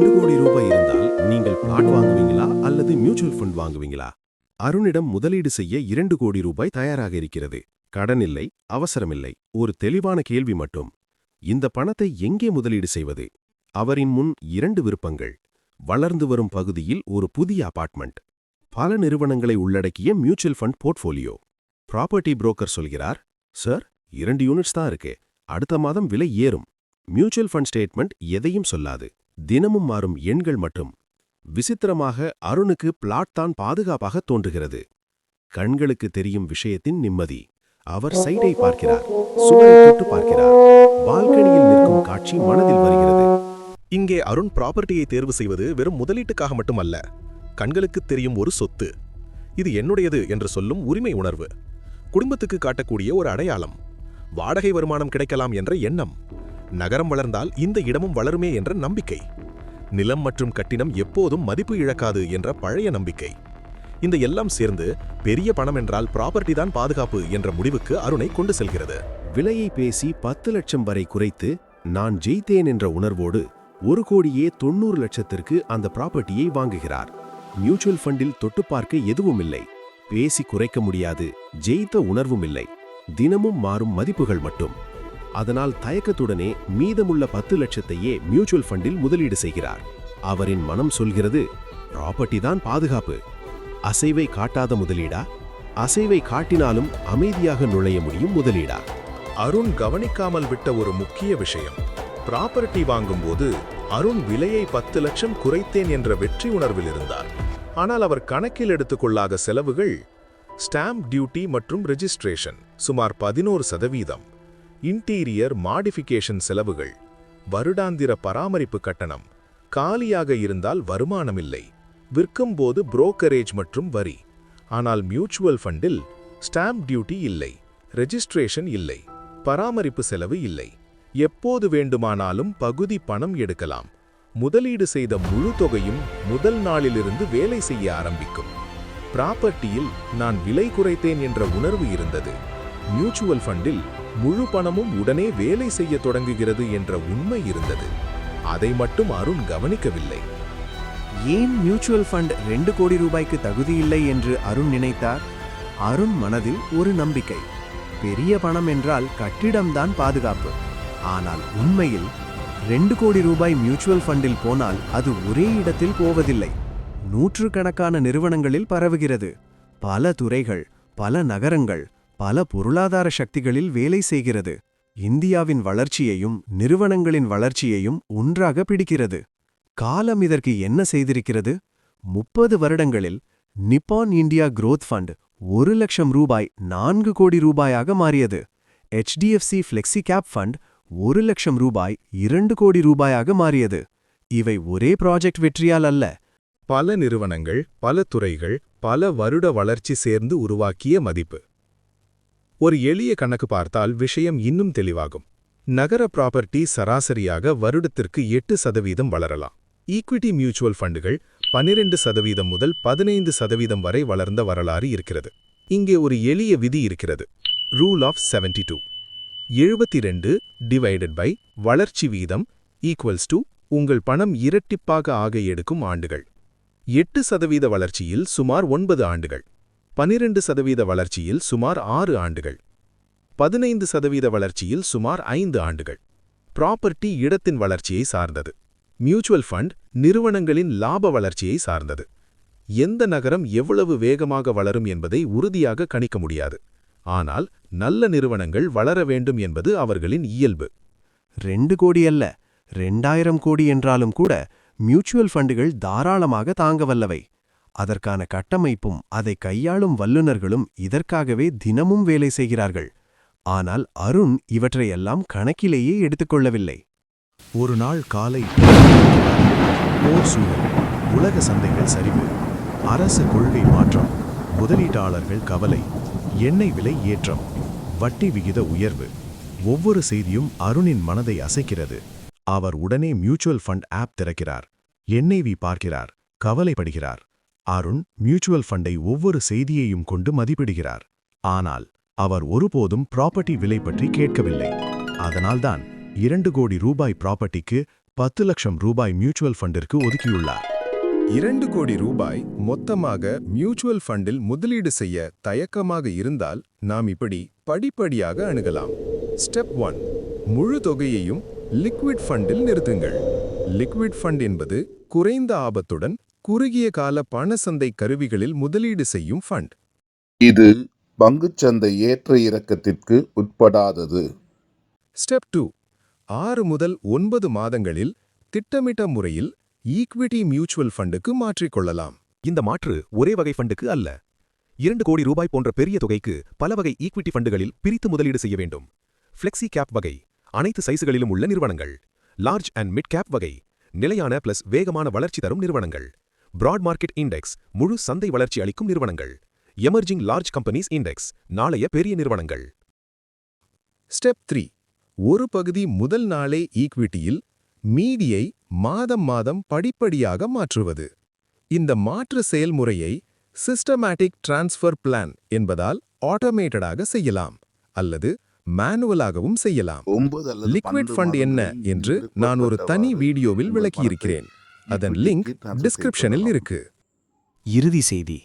ரெண்டு கோடி ரூபாய் இருந்தால் நீங்கள் பிளாட் வாங்குவீங்களா அல்லது மியூச்சுவல் ஃபண்ட் வாங்குவீங்களா? அருணிடம் முதலீடு செய்ய இரண்டு கோடி ரூபாய் தயாராக இருக்கிறது. கடன் இல்லை அவசரமில்லை. ஒரு தெளிவான கேள்வி மட்டும். இந்த பணத்தை எங்கே முதலீடு செய்வது? அவரின் முன் இரண்டு விருப்பங்கள். வளர்ந்து வரும் பகுதியில் ஒரு புதிய அபார்ட்மெண்ட். பல நிறுவனங்களை உள்ளடக்கிய mutual fund portfolio. Property broker சொல்கிறார் சார் இரண்டு யூனிட்ஸ் தான் இருக்கு. அடுத்த மாதம் விலை ஏறும். மியூச்சுவல் ஃபண்ட் ஸ்டேட்மெண்ட் எதையும் சொல்லாது. தினமும் மாறும் எண்கள் மட்டும். விசித்திரமாக அருணுக்கு பிளாட் தான் பாதுகாப்பாக தோன்றுகிறது. கண்களுக்கு தெரியும் விஷயத்தின் நிம்மதி. அவர் சைடை பார்க்கிறார். சுவரை தொட்டு பார்க்கிறார். பால்கனியில் நிற்கும் காட்சி மனதில் வருகிறது. இங்கே அருண் ப்ராப்பர்ட்டியை தேர்வு செய்வது வெறும் முதலீட்டுக்காக மட்டுமல்ல. கண்களுக்கு தெரியும் ஒரு சொத்து. இது என்னுடையது என்று சொல்லும் உரிமை உணர்வு. குடும்பத்துக்கு காட்டக்கூடிய ஒரு அடையாளம். வாடகை வருமானம் கிடைக்கலாம் என்ற எண்ணம். நகரம் வளர்ந்தால் இந்த இடமும் வளருமே என்ற நம்பிக்கை. நிலம் மற்றும் கட்டிடம் எப்போதும் மதிப்பு இழக்காது என்ற பழைய நம்பிக்கை. இந்த எல்லாம் சேர்ந்து பெரிய பணம் என்றால் ப்ராப்பர்ட்டி தான் பாதுகாப்பு என்ற முடிவுக்கு அருணை கொண்டு செல்கிறது. விலையை பேசி பத்து லட்சம் வரை குறைத்து நான் ஜெயித்தேன் என்ற உணர்வோடு ஒரு கோடியே தொண்ணூறு லட்சத்திற்கு அந்த ப்ராப்பர்ட்டியை வாங்குகிறார். மியூச்சுவல் ஃபண்டில் தொட்டு பார்க்க எதுவும் இல்லை. பேசி குறைக்க முடியாது ஜெயித்த உணர்வும் இல்லை. தினமும் மாறும் மதிப்புகள் மட்டும். அதனால் தயக்கத்துடனே மீதமுள்ள பத்து லட்சத்தையே மியூச்சுவல் ஃபண்டில் முதலீடு செய்கிறார். அவரின் மனம் சொல்கிறது ப்ராப்பர்ட்டி தான் பாதுகாப்பு. அசைவை காட்டாத முதலீடா? அசைவை காட்டினாலும் அமைதியாக நுழைய முடியும் முதலீடா? அருண் கவனிக்காமல் விட்ட ஒரு முக்கிய விஷயம். ப்ராப்பர்ட்டி வாங்கும்போது அருண் விலையை பத்து லட்சம் குறைத்தேன் என்ற வெற்றி உணர்வில் இருந்தார். ஆனால் அவர் கணக்கில் எடுத்துக்கொள்ளாத செலவுகள் ஸ்டாம்ப் டியூட்டி மற்றும் ரெஜிஸ்ட்ரேஷன் சுமார் பதினோரு சதவீதம். இன்டீரியர் மாடிஃபிகேஷன் செலவுகள் வருடாந்திர பராமரிப்பு கட்டணம் காலியாக இருந்தால் வருமானமில்லை விற்கும்போது புரோக்கரேஜ் மற்றும் வரி ஆனால் மியூச்சுவல் ஃபண்டில் ஸ்டாம்ப் டியூட்டி இல்லை ரெஜிஸ்ட்ரேஷன் இல்லை பராமரிப்பு செலவு இல்லை. எப்போது வேண்டுமானாலும் பகுதி பணம் எடுக்கலாம். முதலீடு செய்த முழு தொகையும் முதல் நாளிலிருந்து வேலை செய்ய ஆரம்பிக்கும். ப்ராப்பர்ட்டியில் நான் விலை குறைத்தேன் என்ற உணர்வு இருந்தது. மியூச்சுவல் ஃபண்டில் முழு பணமும் உடனே வேலை செய்ய தொடங்குகிறது என்ற உண்மை இருந்தது. அதை மட்டும் அருண் கவனிக்கவில்லை. ஏன் மியூச்சுவல் ஃபண்ட் ரெண்டு கோடி ரூபாய்க்கு தகுதியில்லை என்று அருண் நினைத்தார்? அருண் மனதில் ஒரு நம்பிக்கை. பெரிய பணம் என்றால் கட்டிடம்தான் பாதுகாப்பு. ஆனால் உண்மையில் ரெண்டு கோடி ரூபாய் மியூச்சுவல் ஃபண்டில் போனால் அது ஒரே இடத்தில் போவதில்லை. நூற்றுக்கணக்கான நிறுவனங்களில் பரவுகிறது. பல துறைகள் பல நகரங்கள் பல பொருளாதார சக்திகளில் வேலை செய்கிறது. இந்தியாவின் வளர்ச்சியையும் நிறுவனங்களின் வளர்ச்சியையும் ஒன்றாக பிடிக்கிறது. காலம் இதற்கு என்ன செய்திருக்கிறது? முப்பது வருடங்களில் நிப்பான் இந்தியா குரோத் ஃபண்ட் ஒரு லட்சம் ரூபாய் நான்கு கோடி ரூபாயாக மாறியது. HDFC ஃப்ளெக்ஸி கேப் ஃபண்ட் ஒரு லட்சம் ரூபாய் இரண்டு கோடி ரூபாயாக மாறியது. இவை ஒரே ப்ராஜெக்ட் வெற்றியால் அல்ல. பல நிறுவனங்கள் பல துறைகள் பல வருட வளர்ச்சி சேர்ந்து உருவாக்கிய மதிப்பு. ஒரு எளிய கணக்கு பார்த்தால் விஷயம் இன்னும் தெளிவாகும். நகர ப்ராப்பர்ட்டி சராசரியாக வருடத்திற்கு எட்டு சதவீதம் வளரலாம். ஈக்விட்டி மியூச்சுவல் ஃபண்டுகள் பனிரெண்டு சதவீதம் முதல் பதினைந்து சதவீதம் வரை வளர்ந்த வரலாறு இருக்கிறது. இங்கே ஒரு எளிய விதி இருக்கிறது. Rule of seventy two. எழுபத்தி ரெண்டு டிவைடட் பை வளர்ச்சி வீதம் ஈக்குவல்ஸ் டு உங்கள் பணம் இரட்டிப்பாக ஆக எடுக்கும் ஆண்டுகள். எட்டு சதவீத வளர்ச்சியில் சுமார் ஒன்பது ஆண்டுகள். பனிரெண்டு சதவீத வளர்ச்சியில் சுமார் ஆறு ஆண்டுகள். பதினைந்து சதவீத வளர்ச்சியில் சுமார் ஐந்து ஆண்டுகள். ப்ராப்பர்ட்டி இடத்தின் வளர்ச்சியை சார்ந்தது. மியூச்சுவல் ஃபண்ட் நிறுவனங்களின் லாப வளர்ச்சியை சார்ந்தது. எந்த நகரம் எவ்வளவு வேகமாக வளரும் என்பதை உறுதியாக கணிக்க முடியாது. ஆனால் நல்ல நிறுவனங்கள் வளர வேண்டும் என்பது அவர்களின் இயல்பு. ரெண்டு கோடி அல்ல ரெண்டாயிரம் கோடி என்றாலும் கூட மியூச்சுவல் ஃபண்டுகள் தாராளமாக தாங்க வல்லவை. அதற்கான கட்டமைப்பும் அதை கையாளும் வல்லுநர்களும் இதற்காகவே தினமும் வேலை செய்கிறார்கள். ஆனால் அருண் இவற்றையெல்லாம் கணக்கிலேயே எடுத்துக்கொள்ளவில்லை ஒரு நாள் காலை போர் சூழல் உலக சந்தைகள் சரிவு அரசு கொள்கை மாற்றம் முதலீட்டாளர்கள் கவலை எண்ணெய் விலை ஏற்றம் வட்டி விகித உயர்வு ஒவ்வொரு செய்தியும் அருணின் மனதை அசைக்கிறது. அவர் உடனே மியூச்சுவல் ஃபண்ட் ஆப் திறக்கிறார் என்ஐவி பார்க்கிறார் கவலைப்படுகிறார். அருண் மியூச்சுவல் ஃபண்டை ஒவ்வொரு செய்தியையும் கொண்டு மதிப்பிடுகிறார். ஆனால் அவர் ஒருபோதும் ப்ராப்பர்ட்டி விலை பற்றி கேட்கவில்லை. அதனால்தான் இரண்டு கோடி ரூபாய் ப்ராப்பர்ட்டிக்கு பத்து லட்சம் ரூபாய் மியூச்சுவல் ஃபண்டிற்கு ஒதுக்கியுள்ளார். இரண்டு கோடி ரூபாய் மொத்தமாக மியூச்சுவல் ஃபண்டில் முதலீடு செய்ய தயக்கமாக இருந்தால் நாம் இப்படி படிப்படியாக அணுகலாம். ஸ்டெப் ஒன் முழு தொகையையும் லிக்விட் ஃபண்டில் நிறுத்துங்கள். லிக்விட் ஃபண்ட் என்பது குறைந்த ஆபத்துடன் குறுகிய கால பணசந்தை கருவிகளில் முதலீடு செய்யும் ஃபண்ட் இது பங்குச்சந்தை ஏற்ற இறக்கத்திற்கு உட்படாதது. ஸ்டெப் டூ ஆறு முதல் ஒன்பது மாதங்களில் திட்டமிட்ட முறையில் ஈக்விட்டி மியூச்சுவல் ஃபண்டுக்கு மாற்றிக்கொள்ளலாம் இந்த மாற்று ஒரே வகை ஃபண்டுக்கு அல்ல. இரண்டு கோடி ரூபாய் போன்ற பெரிய தொகைக்கு பல வகை ஈக்விட்டி ஃபண்டுகளில் பிரித்து முதலீடு செய்ய வேண்டும். ஃப்ளெக்ஸி கேப் வகை அனைத்து சைஸ்களிலும் உள்ள நிறுவனங்கள். லார்ஜ் அண்ட் மிட் கேப் வகை நிலையான பிளஸ் வேகமான வளர்ச்சி தரும் நிறுவனங்கள். பிராட் மார்க்கெட் இண்டெக்ஸ் முழு சந்தை வளர்ச்சி அளிக்கும் நிறுவனங்கள். எமர்ஜிங் லார்ஜ் கம்பெனிஸ் இண்டெக்ஸ் நாளைய பெரிய நிறுவனங்கள். ஸ்டெப் த்ரீ ஒரு பகுதி முதல் நாளே ஈக்விட்டியில் மீதியை மாதம் மாதம் படிப்படியாக மாற்றுவது. இந்த மாற்று செயல்முறையை சிஸ்டமேட்டிக் டிரான்ஸ்ஃபர் பிளான் என்பதால் ஆட்டோமேட்டடாக செய்யலாம் அல்லது மேனுவலாகவும் செய்யலாம். லிக்விட் ஃபண்ட் என்ன என்று நான் ஒரு தனி வீடியோவில் விளக்கியிருக்கிறேன். அதன் லிங்க் டிஸ்கிரிப்ஷனில். இருக்கு. இறுதி செய்தி.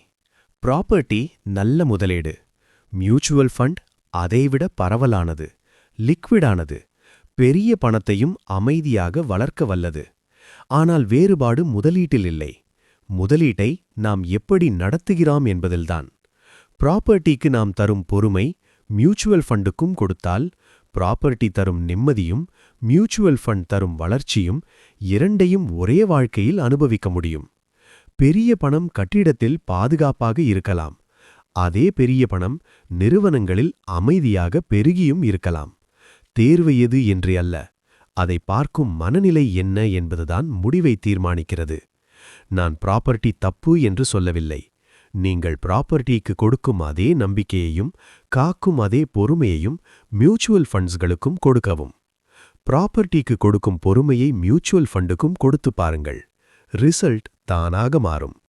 ப்ராப்பர்ட்டி நல்ல முதலீடு. மியூச்சுவல் ஃபண்ட் அதைவிட பரவலானது. லிக்விடானது பெரிய பணத்தையும் அமைதியாக வளர்க்க வல்லது. ஆனால் வேறுபாடு முதலீட்டில் இல்லை. முதலீட்டை நாம் எப்படி நடத்துகிறோம் என்பதில்தான். ப்ராப்பர்ட்டிக்கு நாம் தரும் பொறுமை மியூச்சுவல் ஃபண்டுக்கும் கொடுத்தால் ப்ராப்பர்ட்டி தரும் நிம்மதியும் மியூச்சுவல் ஃபண்ட் தரும் வளர்ச்சியும் இரண்டையும் ஒரே வாழ்க்கையில் அனுபவிக்க முடியும். பெரிய பணம் கட்டிடத்தில் பாதுகாப்பாக இருக்கலாம். அதே பெரிய பணம் நிறுவனங்களில் அமைதியாக பெருகியும் இருக்கலாம். தேர்வு எது என்று அல்ல அதை பார்க்கும் மனநிலை என்ன என்பதுதான் முடிவை தீர்மானிக்கிறது. நான் ப்ராப்பர்ட்டி தப்பு என்று சொல்லவில்லை. நீங்கள் ப்ராப்பர்ட்டிக்கு கொடுக்கும் அதே நம்பிக்கையையும் காக்கும் அதே பொறுமையையும் மியூச்சுவல் ஃபண்ட்ஸ்களுக்கும் கொடுக்கவும். ப்ராப்பர்ட்டிக்கு கொடுக்கும் பொறுமையை மியூச்சுவல் ஃபண்டுக்கும் கொடுத்து பாருங்கள். ரிசல்ட் தானாக மாறும்.